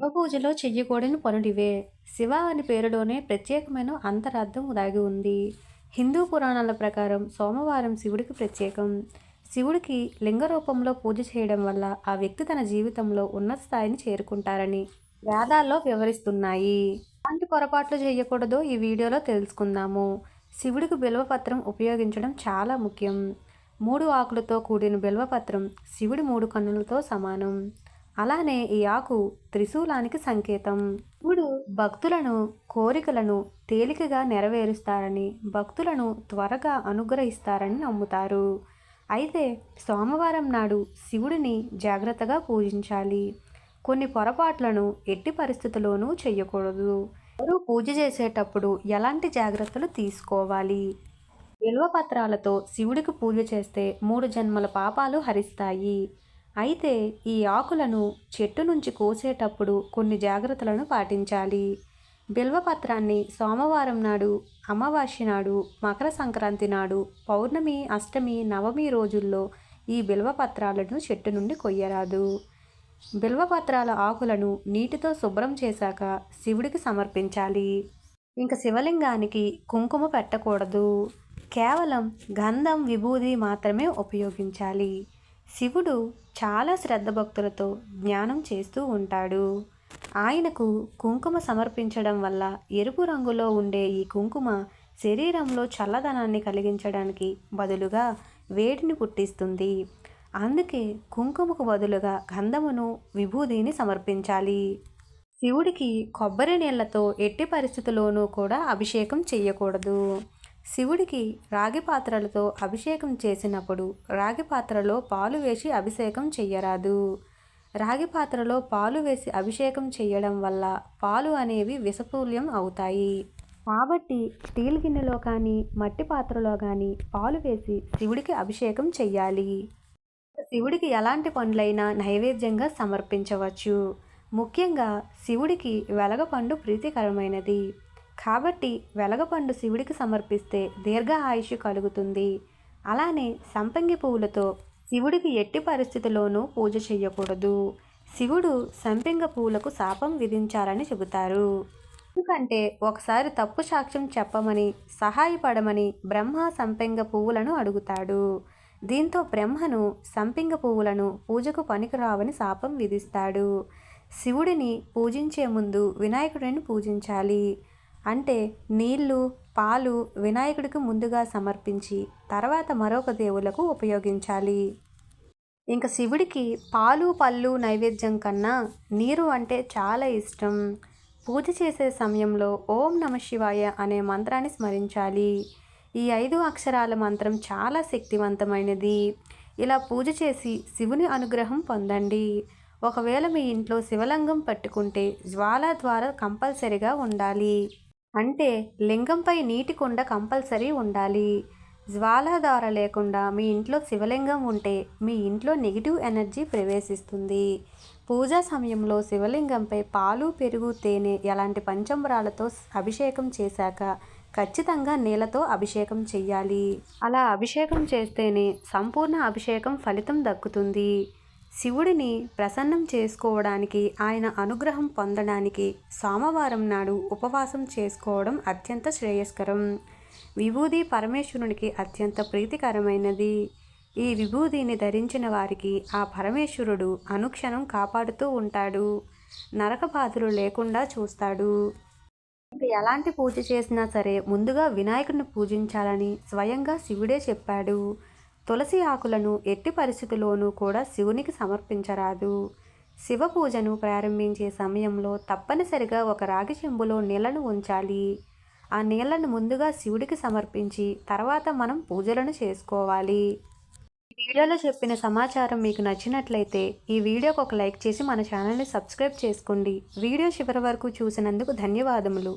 శివ పూజలో చెయ్యకూడని పనుడివే శివ అని పేరులోనే ప్రత్యేకమైన అంతరార్థం దాగి ఉంది. హిందూ పురాణాల ప్రకారం సోమవారం శివుడికి ప్రత్యేకం. శివుడికి లింగ రూపంలో పూజ చేయడం వల్ల ఆ వ్యక్తి తన జీవితంలో ఉన్నత స్థాయిని చేరుకుంటారని వేదాల్లో వివరిస్తున్నాయి. ఎలాంటి పొరపాట్లు చేయకూడదో ఈ వీడియోలో తెలుసుకుందాము. శివుడికి బిల్వపత్రం ఉపయోగించడం చాలా ముఖ్యం. మూడు ఆకులతో కూడిన బిల్వపత్రం శివుడి మూడు కన్నులతో సమానం. అలానే ఈ ఆకు త్రిశూలానికి సంకేతం. శివుడు భక్తులను కోరికలను తేలికగా నెరవేరుస్తారని భక్తులను త్వరగా అనుగ్రహిస్తారని నమ్ముతారు. అయితే సోమవారం నాడు శివుడిని జాగ్రత్తగా పూజించాలి. కొన్ని పొరపాట్లను ఎట్టి పరిస్థితుల్లోనూ చేయకూడదు ఎవరు పూజ చేసేటప్పుడు ఎలాంటి జాగ్రత్తలు తీసుకోవాలి? విలువ పత్రాలతో శివుడికి పూజ చేస్తే మూడు జన్మల పాపాలు హరిస్తాయి. అయితే ఈ ఆకులను చెట్టు నుంచి కోసేటప్పుడు కొన్ని జాగ్రత్తలను పాటించాలి. బిల్వపత్రాన్ని సోమవారం నాడు అమావాస్య నాడు మకర సంక్రాంతి నాడు పౌర్ణమి అష్టమి నవమి రోజుల్లో ఈ బిల్వపత్రాలను చెట్టు నుండి కొయ్యరాదు. బిల్వపత్రాల ఆకులను నీటితో శుభ్రం చేశాక శివుడికి సమర్పించాలి. ఇంకా శివలింగానికి కుంకుమ పెట్టకూడదు. కేవలం గంధం విభూది మాత్రమే ఉపయోగించాలి. శివుడు చాలా శ్రద్ధ భక్తులతో జ్ఞానం చేస్తూ ఉంటాడు. ఆయనకు కుంకుమ సమర్పించడం వల్ల ఎరుపు రంగులో ఉండే ఈ కుంకుమ శరీరంలో చల్లదనాన్ని కలిగించడానికి బదులుగా వేడిని పుట్టిస్తుంది. అందుకే కుంకుమకు బదులుగా గంధమును విభూదిని సమర్పించాలి. శివుడికి కొబ్బరి నీళ్ళతో ఎట్టి పరిస్థితుల్లోనూ కూడా అభిషేకం చేయకూడదు. శివుడికి రాగి పాత్రలతో అభిషేకం చేసినప్పుడు రాగి పాత్రలో పాలు వేసి అభిషేకం చెయ్యరాదు. రాగి పాత్రలో పాలు వేసి అభిషేకం చేయడం వల్ల పాలు అనేవి విషపూల్యం అవుతాయి. కాబట్టి స్టీల్ గిన్నెలో కానీ మట్టి పాత్రలో కానీ పాలు వేసి శివుడికి అభిషేకం చెయ్యాలి. శివుడికి ఎలాంటి పండ్లైనా నైవేద్యంగా సమర్పించవచ్చు. ముఖ్యంగా శివుడికి వెలగపండు ప్రీతికరమైనది. కాబట్టి వెలగపండు శివుడికి సమర్పిస్తే దీర్ఘ ఆయుష్ కలుగుతుంది. అలానే సంపంగి పువ్వులతో శివుడికి ఎట్టి పరిస్థితిలోనూ పూజ చేయకూడదు శివుడు సంపెంగ పువ్వులకు శాపం విధించారని చెబుతారు. ఎందుకంటే ఒకసారి తప్పు సాక్ష్యం చెప్పమని సహాయపడమని బ్రహ్మ సంపెంగ పువ్వులను అడుగుతాడు. దీంతో బ్రహ్మను సంపింగ పువ్వులను పూజకు పనికిరావని శాపం విధిస్తాడు. శివుడిని పూజించే ముందు వినాయకుడిని పూజించాలి. అంటే నీళ్ళు పాలు వినాయకుడికి ముందుగా సమర్పించి తర్వాత మరొక దేవులకు ఉపయోగించాలి. ఇంకా శివుడికి పాలు పళ్ళు నైవేద్యం కన్నా నీరు అంటే చాలా ఇష్టం. పూజ చేసే సమయంలో ఓం నమ శివాయ అనే మంత్రాన్ని స్మరించాలి. ఈ ఐదు అక్షరాల మంత్రం చాలా శక్తివంతమైనది. ఇలా పూజ చేసి శివుని అనుగ్రహం పొందండి. ఒకవేళ మీ ఇంట్లో శివలింగం పట్టుకుంటే జ్వాల ద్వారా కంపల్సరిగా ఉండాలి. అంటే లింగంపై నీటి కుండ కంపల్సరీ ఉండాలి. జ్వాలాధార లేకుండా మీ ఇంట్లో శివలింగం ఉంటే మీ ఇంట్లో నెగిటివ్ ఎనర్జీ ప్రవేశిస్తుంది. పూజా సమయంలో శివలింగంపై పాలు పెరుగు తేనె ఎలాంటి పంచంబరాలతో అభిషేకం చేశాక ఖచ్చితంగా నీళ్ళతో అభిషేకం చెయ్యాలి. అలా అభిషేకం చేస్తేనే సంపూర్ణ అభిషేకం ఫలితం దక్కుతుంది. శివుడిని ప్రసన్నం చేసుకోవడానికి ఆయన అనుగ్రహం పొందడానికి సోమవారం నాడు ఉపవాసం చేసుకోవడం అత్యంత శ్రేయస్కరం. విభూది పరమేశ్వరునికి అత్యంత ప్రీతికరమైనది. ఈ విభూదిని ధరించిన వారికి ఆ పరమేశ్వరుడు అనుక్షణం కాపాడుతూ ఉంటాడు. నరక బాధలు లేకుండా చూస్తాడు. ఎలాంటి పూజ చేసినా సరే ముందుగా వినాయకుడిని పూజించాలని స్వయంగా శివుడే చెప్పాడు. తులసి ఆకులను ఎట్టి పరిస్థితుల్లోనూ కూడా శివునికి సమర్పించరాదు. శివ పూజను ప్రారంభించే సమయంలో తప్పనిసరిగా ఒక రాగి చెంబులో నీళ్ళను ఉంచాలి. ఆ నీళ్ళను ముందుగా శివుడికి సమర్పించి తర్వాత మనం పూజలను చేసుకోవాలి. వీడియోలో చెప్పిన సమాచారం మీకు నచ్చినట్లయితే ఈ వీడియోకి ఒక లైక్ చేసి మన ఛానల్ని సబ్స్క్రైబ్ చేసుకోండి. వీడియో చివరి వరకు చూసినందుకు ధన్యవాదములు.